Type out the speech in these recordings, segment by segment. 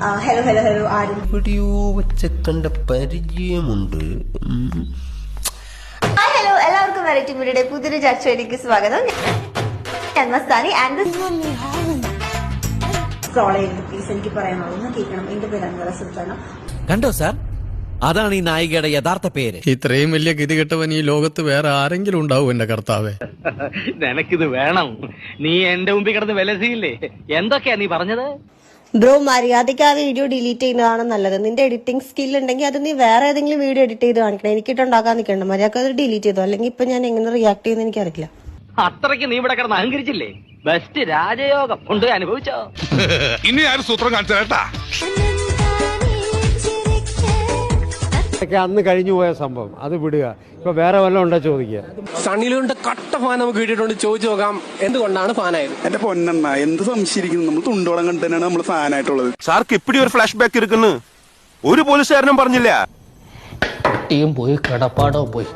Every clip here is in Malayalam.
ഹലോ ഹലോ ഹലോ ആരും. എവിടെയോ വെച്ച കണ്ട പരിചയമുണ്ട്. ഹലോ എല്ലാവർക്കും വെറൈറ്റി മീഡിയയുടെ പുതിയൊരു ചർച്ചയിലേക്ക് സ്വാഗതം. ഞാൻ മസ്താനി ആൻഡ് ചെയ്ത് പ്ലീസ് എനിക്ക് പറയാനുള്ളൂ ഒന്ന് കേൾക്കണം. എന്റെ പേര് സുൽത്താന. കണ്ടോ സാർ? അതാണ് ഈ നായികയുടെ യഥാർത്ഥ പേര്. ഇത്രയും വലിയ ഗതികെട്ടവൻ ഈ ലോകത്ത് വേറെ ആരെങ്കിലും ഉണ്ടാവും എന്റെ കർത്താവേ. നിനക്കിത് വേണം. നീ എന്റെ മുമ്പിൽ കിടന്ന് വിലസിയില്ലേ? എന്തൊക്കെയാ നീ പറഞ്ഞത്? ബ്രോ മര്യാദയ്ക്ക് ആ വീഡിയോ ഡിലീറ്റ് ചെയ്യുന്നതാണ് നല്ലത്. നിന്റെ എഡിറ്റിംഗ് സ്കിൽ ഉണ്ടെങ്കിൽ അത് നീ വേറെ ഏതെങ്കിലും വീഡിയോ എഡിറ്റ് ചെയ്ത് കാണിക്കണം. എനിക്കിട്ട് ഉണ്ടാക്കാൻ നിൽക്കണ്ട. മര്യാദയ്ക്ക് അത് ഡിലീറ്റ് ചെയ്തോ. അല്ലെങ്കിൽ ഇപ്പൊ ഞാൻ എങ്ങനെ റിയാക്ട് ചെയ്യുന്ന എനിക്കറിയില്ല. അത്രയ്ക്ക് നീ ഇവിടെ കിടന്ന് അഹങ്കരിച്ചില്ലേ? ബെസ്റ്റ് രാജയോഗം. ഉണ്ട് അനുഭവിച്ചോ? ഇനി ആരും സൂത്രം കാണിച്ചു ഒക്കെ അന്ന് കഴിഞ്ഞു പോയ സംഭവം. അത് വിടുക. ഇപ്പൊ വേറെ വല്ലതും ഉണ്ടോ ചോദിക്കുക? സണ്ണിലുണ്ട് കട്ട ഫാൻ നമുക്ക് കിട്ടിയിട്ടുണ്ട്. ചോദിച്ചു നോക്കാം. എന്തുകൊണ്ടാണ് ഫാനായത്? എന്റെ പൊന്നെണ്ണ എന്ത് സംശയിക്കുന്നു? നമ്മൾ തുണ്ടോളം കണ്ടു തന്നെയാണ് നമ്മൾ ഫാനായിട്ടുള്ളത്. സാർക്ക് ഇപ്പിടി ഒരു ഫ്ലാഷ് ബാക്ക് ഇരിക്കുന്നു. ഒരു പോലീസുകാരനും പറഞ്ഞില്ല. കുട്ടിയും പോയി കിടപ്പാടവും പോയി.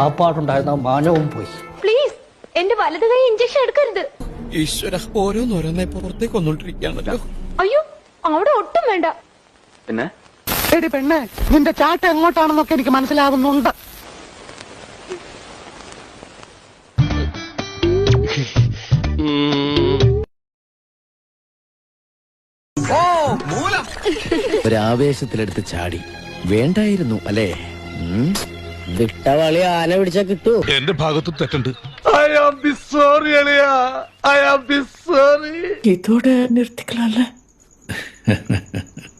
ആ പാടുണ്ടായിരുന്ന മാനവും പോയി. പ്ലീസ് എന്റെ വലത് കൈ ഇഞ്ചക്ഷൻ എടുക്കരുത്. ഈശ്വര ഓരോന്നോരോന്നെ പുറത്തേക്ക് വന്നോണ്ടിരിക്കുകയാണല്ലോ അയ്യോ അവിടെ ഒട്ടും വേണ്ട. പിന്നെ? എടി പെണ്ണേ നിന്റെ ചാട്ട എങ്ങോട്ടാണെന്നൊക്കെ എനിക്ക് മനസ്സിലാവുന്നുണ്ട്. ഒരാവേശത്തിലെടുത്ത് ചാടി. വേണ്ടായിരുന്നു അല്ലേ? വിട്ടവളി ആന പിടിച്ചാ കിട്ടൂ. എന്റെ ഭാഗത്ത് തെറ്റുണ്ട്. ഇതോടെ നിർത്തിക്കളല്ലേ